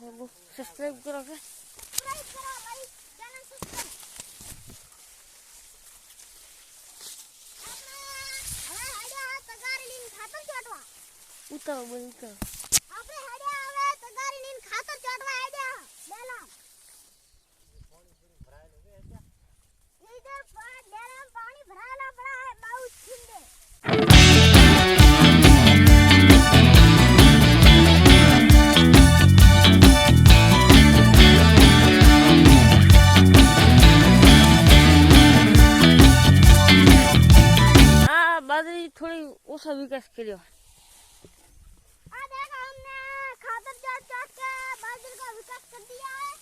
Subscribe કરો કે subscribe કરો લાઈક ચેનલ સબસ્ક્રાઇબ આપણે હવે હેડ્યા તગારી લઈને ખાતર ચોટવા ઉતારો બોલ ઉતારો આપણે હેડ્યા હવે તગારી લઈને ખાતર ચોટવા હેડ્યા બેલા इधर पा- डेरे में पानी થોડી ઓછો વિકાસ કર્યો आ देखो हमने खातर चाट चाट के बाजरे का विकास कर दिया है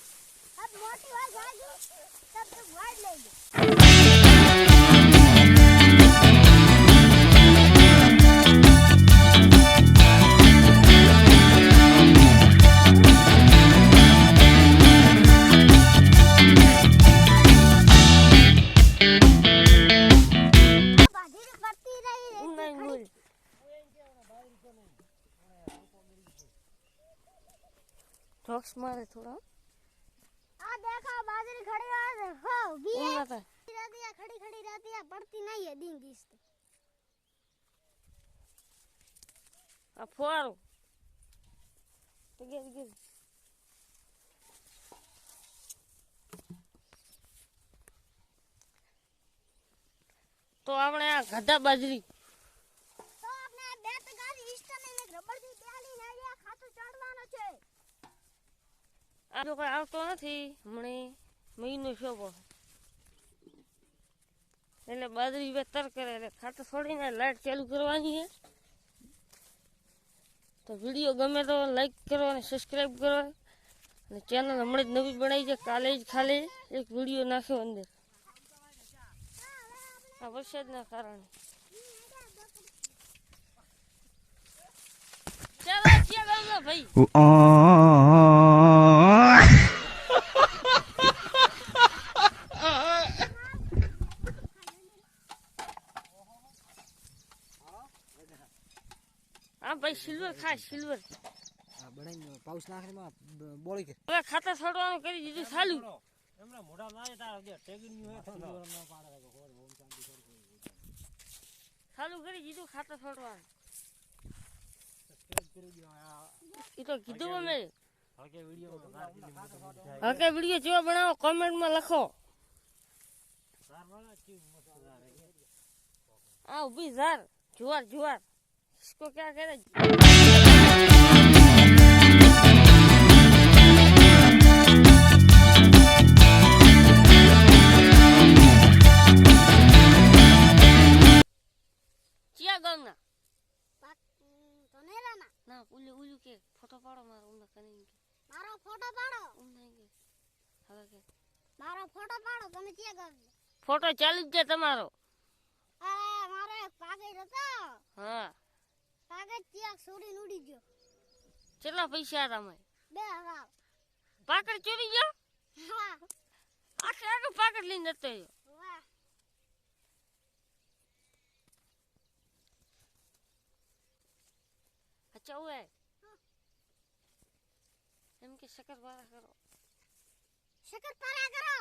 अब मोटी हो जाएगी तब तक वाड़ लेंगे બોલ જોક્સ મારે થોડા आ देखो बाजरी खड़ी है हो भी ઊંઘ है ના થાય रहती है खड़ी खड़ी रहती है पड़ती नहीं है दिन की इससे આ ફુવારો તો ગેર ગેર તો આપણે આ ગધા બાજરી આ કોઈ આવતો નથી, હમણે મહિનો શોભો. એટલે બાજરી વેતર કરે, એટલે ખાતર છોડીને લાઈટ ચાલુ કરવાની છે. તો વીડિયો ગમે તો લાઈક કરો અને સબસ્ક્રાઈબ કરો. અને ચેનલ હમણાં જ નવી બનાવી છે, કાલે જ ખાલી એક વીડિયો નાખ્યો અંદર. આ વરસાદના કારણે. ચાલો ભાઈ હા ભાઈ સિલ્વર ખા સિલ્વર. આ બનાવીને પાઉસ નાખીને એમાં બોળી કે. હવે ખાતા છોડવાનું કરી દીધું ચાલુ. એમના મોઢા લાય તાર જે ટેગીનું હોય સિલ્વર ન પાડે તો ખબર ઓમ શાંતિ કર ચાલુ કરી દીધું ખાતા છોડવાનું. સબસ્ક્રાઇબ કરી દો આ એ તો કીધું મેં હકે વિડિયો જેવો બનાવો કોમેન્ટમાં લખો. હે આ ઊભી ઝાર જુવાર જુવાર. इसको क्या कहते ચિયા ગામના પાક તો નહીં રહેના ના ઉલ્યું ઉલ્યું કે ફોટો પાડો મારો ઉમના કને કે મારો ફોટો પાડો ઉમના કે હવે કે મારો ફોટો પાડો તમે ક્યાં ગાવ ફોટો ચાલુ જ છે તમારો આ મારો એક કાગળ હતો હા કાગળ ત્યાં છોડીને ઉડી ગયો કેટલા પૈસા તમે બે હજાર પાકડ ચોરી ગયો હા આખે આખે પાકડ લઈને જતો રહ્યો વાહ અચ્છા ઓય એમ કે શક્કરપારા કરો શક્કરપારા કરો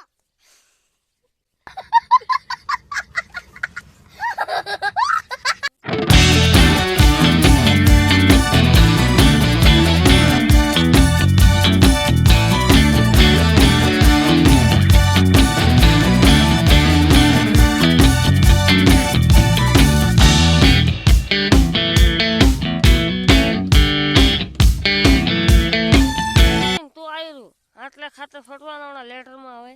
આટલા ખાતર ફટવાના લેટરમાં આવે.